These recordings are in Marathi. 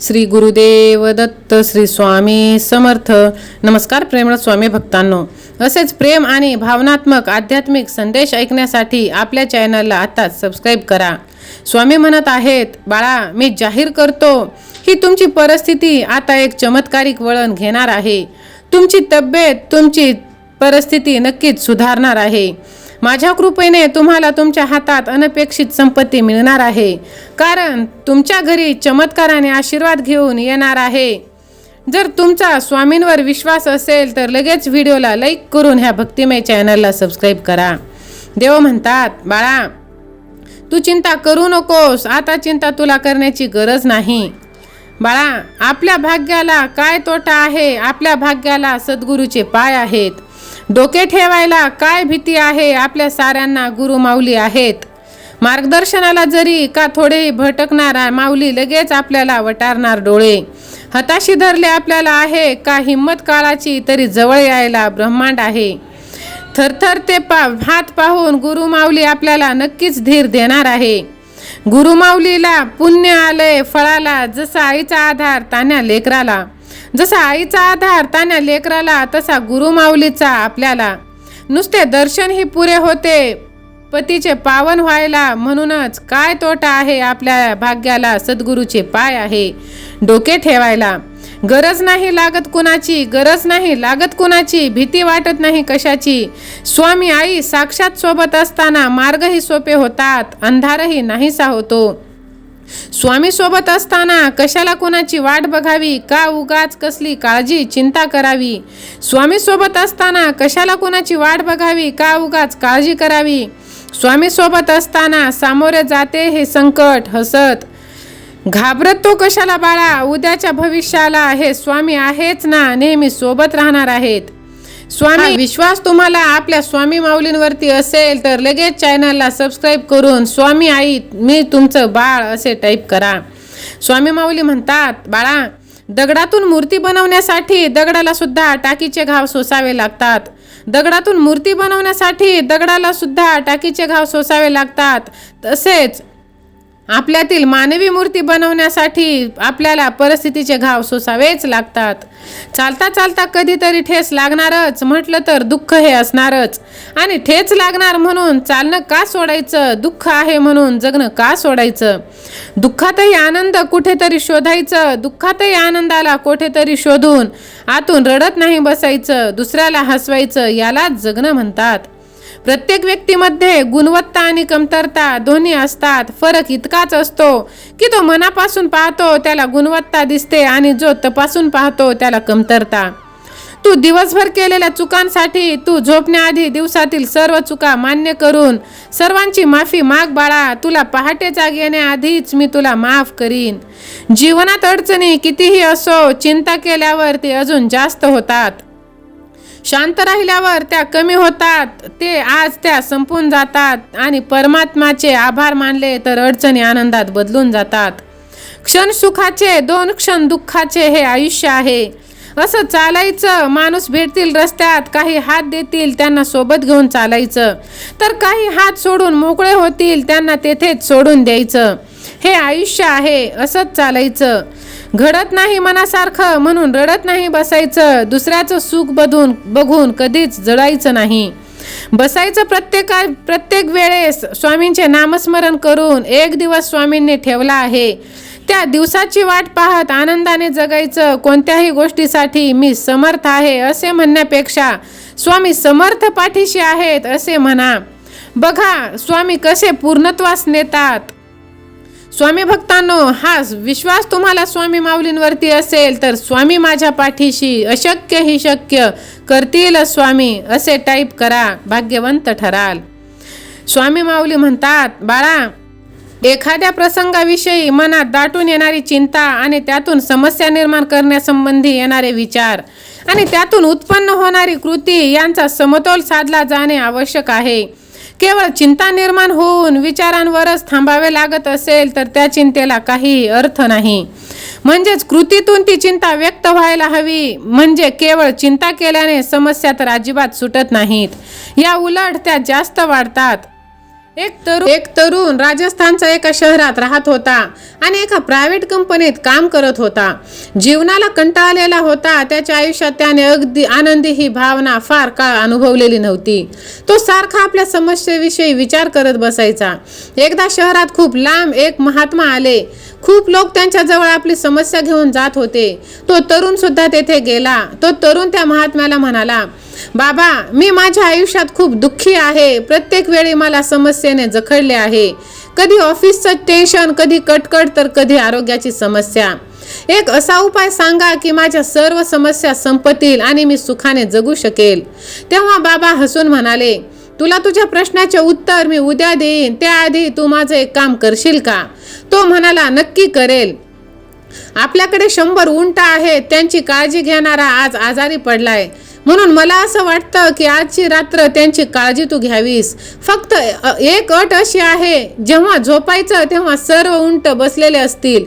श्री गुरुदेव दत्त श्री स्वामी समर्थ. नमस्कार प्रेमळ स्वामी भक्तांनो. असेच प्रेम आणि भावनात्मक आध्यात्मिक संदेश ऐकण्यासाठी आपल्या चॅनलला आताच सबस्क्राईब करा. स्वामी म्हणत आहेत बाळा मी जाहीर करतो ही तुमची परिस्थिती आता एक चमत्कारिक वळण घेणार आहे. तुमची तब्येत तुमची परिस्थिती नक्कीच सुधारणार आहे. माझ्या कृपेने तुम्हाला तुमच्या हातात अनपेक्षित संपत्ती मिळणार आहे. कारण तुमच्या घरी चमत्काराने आशीर्वाद घेऊन येणार आहे. जर तुमचा स्वामींवर विश्वास असेल तर लगेच व्हिडिओला लाईक करून ह्या भक्तिमय चॅनलला सबस्क्राईब करा. देव म्हणतात बाळा तू चिंता करू नकोस. आता चिंता तुला करण्याची गरज नाही. बाळा आपल्या भाग्याला काय तोटा आहे? आपल्या भाग्याला सद्गुरूचे पाय आहेत. डोके ठेवायला काय भीती आहे? आपल्या साऱ्यांना गुरु माऊली आहेत. मार्गदर्शनाला जरी का थोडेही भटकणारा माऊली लगेच आपल्याला वटारणार डोळे. हताशी धरले आपल्याला आहे का हिंमत काळाची तरी जवळ यायला ब्रह्मांड आहे. थरथर ते पा हात पाहून गुरु माऊली आपल्याला नक्कीच धीर देणार आहे. गुरुमाऊलीला पुण्य आलंय फळाला जसा आईचा आधार तान्या लेकराला. जसा आईचा आधार तान्या लेकराला तसा गुरुमाऊलीचा आपल्याला. नुसते दर्शन ही पुरे होते. पतीचे पावन व्हायला म्हणूनच काय तोटा आहे आपल्या भाग्याला सद्गुरूचे पाय आहे. डोके ठेवायला. गरज नाही लागत कुणाची गरज नाही लागत कुणाची भीती वाटत नाही कशाची. स्वामी आई साक्षात सोबत असताना मार्गही सोपे होतात अंधारही नाहीसा होतो. स्वामी सोबत असताना कशाला कोणाची वाट बघावी का उगाच कसली काळजी चिंता करावी? स्वामी सोबत असताना कशाला कोणाची वाट बघावी का उगाच काळजी करावी? स्वामी सोबत असताना सामोरे जाते हे संकट हसत. घाबरत तो कशाला बाळा? उद्याच्या भविष्याला हे स्वामी आहेच ना? नेहमी सोबत राहणार आहेत. स्वामी विश्वास तुम्हाला आपल्या स्वामी माऊलींवरती असेल तर लगेच चॅनलला सबस्क्राईब करून स्वामी आई मी तुमचं बाळ असे टाईप करा. स्वामी माऊली म्हणतात बाळा दगडातून मूर्ती बनवण्यासाठी दगडाला सुद्धा टाकीचे घाव सोसावे लागतात. दगडातून मूर्ती बनवण्यासाठी दगडाला सुद्धा टाकीचे घाव सोसावे लागतात. तसेच आपल्यातील मानवी मूर्ती बनवण्यासाठी आपल्याला परिस्थितीचे घाव सोसावेच लागतात. चालता चालता कधीतरी ठेस लागणारच म्हटलं तर दुःख हे असणारच. आणि ठेच लागणार म्हणून चालणं का सोडायचं? दुःख आहे म्हणून जगणं का सोडायचं? दुःखातही आनंद कुठेतरी शोधायचं दुःखातही आनंदाला कुठेतरी शोधून आतून रडत नाही बसायचं दुसऱ्याला हसवायचं यालाच जगणं म्हणतात. प्रत्येक व्यक्तीमध्ये गुणवत्ता आणि कमतरता दोन्ही असतात. फरक इतकाच असतो की तो मनापासून पाहतो त्याला गुणवत्ता दिसते आणि जो तपासून पाहतो त्याला कमतरता. तू दिवसभर केलेल्या चुकांसाठी तू झोपण्याआधी दिवसातील सर्व चुका मान्य करून सर्वांची माफी माग बाळा तुला पहाटे जाग येण्याआधीच मी तुला माफ करीन. जीवनात अडचणी कितीही असो चिंता केल्यावर ते अजून जास्त होतात. शांत राहिल्यावर त्या कमी होतात ते आज त्या संपून जातात आणि परमात्माचे आभार मानले तर अडचणी आनंदात बदलून जातात. क्षण सुखाचे दोन क्षण दुःखाचे हे आयुष्य आहे. असं चालायचं माणूस भेटतील रस्त्यात काही हात देतील त्यांना सोबत घेऊन चालायचं. तर काही हात सोडून मोकळे होतील त्यांना तेथेच सोडून द्यायचं. हे आयुष्य आहे असंच चालायचं. घडत नाही मनासारखं म्हणून रडत नाही बसायचं दुसऱ्याचं सुख बधून बघून कधीच जळायचं नाही. बसायचं प्रत्येक प्रत्येक वेळेस स्वामींचे नामस्मरण करून एक दिवस स्वामींनी ठेवला आहे. त्या दिवसाची वाट पाहत आनंदाने जगायचं कोणत्याही गोष्टीसाठी मी समर्थ आहे असे म्हणण्यापेक्षा स्वामी समर्थ पाठीशी आहेत असे म्हणा. बघा स्वामी कसे पूर्णत्वास नेतात. स्वामी भक्तांनो हा विश्वास तुम्हाला स्वामी माऊलींवरती असेल तर स्वामी माझ्या पाठीशी अशक्य ही शक्य करतील स्वामी असे टाईप करा भाग्यवंत ठराल. स्वामी माऊली म्हणतात बाळा एखाद्या प्रसंगाविषयी मनात दाटून येणारी चिंता आणि त्यातून समस्या निर्माण करण्यासंबंधी येणारे विचार आणि त्यातून उत्पन्न होणारी कृती यांचा समतोल साधला जाणे आवश्यक आहे. केवळ चिंता निर्माण होऊन विचारांवरच थांबावे लागत असेल तर त्या चिंतेला काही अर्थ नाही. म्हणजेच कृतीतून ती चिंता व्यक्त व्हायला हवी. म्हणजे केवळ चिंता केल्याने समस्या तर अजिबात सुटत नाहीत. या उलट त्या जास्त वाढतात. एक तरुण एक तरुण राजस्थानच्या एका शहरात राहत होता आणि एका प्रायव्हेट कंपनीत काम करत होता. जीवनाला कंटाळलेला होता. त्याच्या आयुष्यात त्याने अगदी आनंदी ही भावना फार काळ अनुभवलेली नव्हती. तो सारखा आपल्या समस्येविषयी विचार करत बसायचा. एकदा शहरात खूप लांब एक महात्मा आले. खूप लोक त्यांच्याजवळ आपली समस्या घेऊन जात होते. तो तरुण सुद्धा तेथे गेला. तो तरुण त्या महात्म्याला म्हणाला बाबा मी माझ्या आयुष्यात खूप दुःखी आहे. प्रत्येक वेळी मला समस्येने जखडले आहे. कधी ऑफिसचं टेन्शन कधी कटकट तर कधी आरोग्याची समस्या. एक असा उपाय सांगा की माझ्या सर्व समस्या संपतील आणि मी सुखाने जगू शकेल. तेव्हा बाबा हसून म्हणाले तुला तुझ्या प्रश्नाचे उत्तर मी उद्या देईन. त्याआधी तू माझं एक काम करशील का? तो म्हणाला नक्की करेल. आपल्याकडे शंभर उंट आहेत. त्यांची काळजी घेणारा आज आजारी पडलाय. म्हणून मला असं वाटतं की आजची रात्र त्यांची काळजी तू घ्यावीस. फक्त एक अट अशी आहे जेव्हा झोपायचं तेव्हा सर्व उंट बसलेले असतील.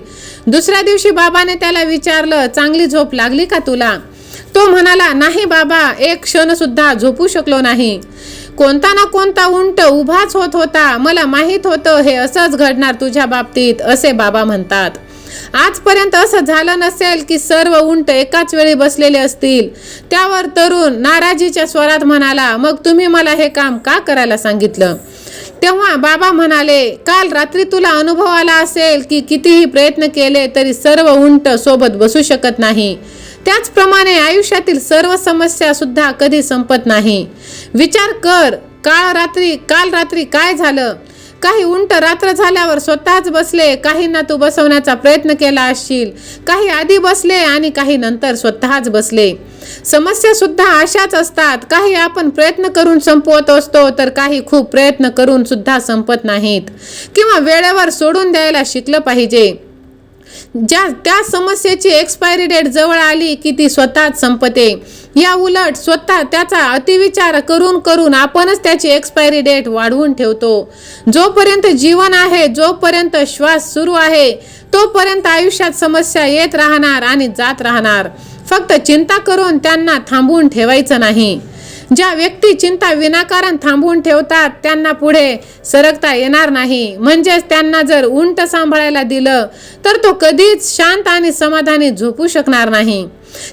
दुसऱ्या दिवशी बाबाने त्याला विचारलं चांगली झोप लागली का तुला? तो म्हणाला नाही बाबा एक क्षण सुद्धा झोपू शकलो नाही. कोणता ना कोणता उंट उभाच होत होता. मला माहीत होतं हे असंच घडणार तुझ्या बाबतीत असे बाबा म्हणतात. आजपर्यंत असं झालं नसेल की सर्व उंट एकाच वेळी बसलेले असतील. त्यावर तरुण नाराजीच्या स्वरात म्हणाला मग तुम्ही मला हे काम का करायला सांगितलं? तेव्हा बाबा म्हणाले काल रात्री तुला अनुभव आला असेल की कितीही प्रयत्न केले तरी सर्व उंट सोबत बसू शकत नाही. त्याचप्रमाणे आयुष्यातील सर्व समस्या सुद्धा कधी संपत नाही. विचार कर काळ रात्री काल रात्री काय झालं? काही उंट रात्र झाल्यावर स्वतःच बसले काहींना तू बसवण्याचा प्रयत्न केला असशील. काही आधी बसले आणि काही नंतर स्वतःच बसले. समस्या सुद्धा अशाच असतात. काही आपण प्रयत्न करून संपवत असतो तर काही खूप प्रयत्न करून सुद्धा संपत नाहीत. किंवा वेळेवर सोडून द्यायला शिकलं पाहिजे. ज्या त्या समस्येची एक्सपायरी डेट जवळ आली की ती स्वतःच संपते. या उलट स्वतः त्याचा अतिविचार करून करून आपणच त्याची एक्सपायरी डेट वाढवून ठेवतो. जोपर्यंत जीवन आहे जोपर्यंत श्वास सुरू आहे तोपर्यंत आयुष्यात समस्या येत राहणार आणि जात राहणार. फक्त चिंता करून त्यांना थांबवून ठेवायचं नाही. ज्या व्यक्ती चिंता विनाकारण थांबवून ठेवतात त्यांना पुढे सरकता येणार नाही. म्हणजेच त्यांना जर उंट सांभाळायला दिलं तर तो कधीच शांत आणि समाधानी झोपू शकणार नाही.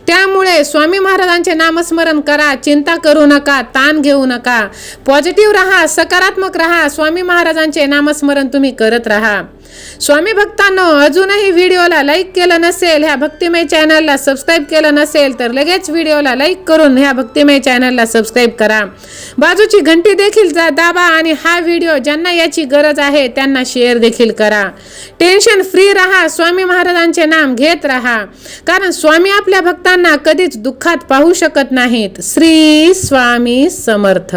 त्यामुळे स्वामी महाराजांचे नामस्मरण करा चिंता करू नका ताण घेऊ नका. पॉझिटिव्ह राहा सकारात्मक राहा स्वामी महाराजांचे नामस्मरण तुम्ही करत राहा. स्वामी भक्तांनो अजूनही व्हिडिओला लाईक केलं नसेल ह्या भक्तिमय चॅनलला सबस्क्राईब केलं नसेल तर लगेच व्हिडिओला लाईक करून ह्या भक्तिमय चॅनलला सबस्क्राईब करा. बाजूची घंटी देखील जा- दाबा आणि हा व्हिडिओ ज्यांना याची गरज आहे त्यांना शेअर देखील करा. टेन्शन फ्री राहा स्वामी महाराजांचे नाम घेत राहा. कारण स्वामी आपल्या भक्तांना कधीच दुःखात पाहू शकत नाहीत. श्री स्वामी समर्थ.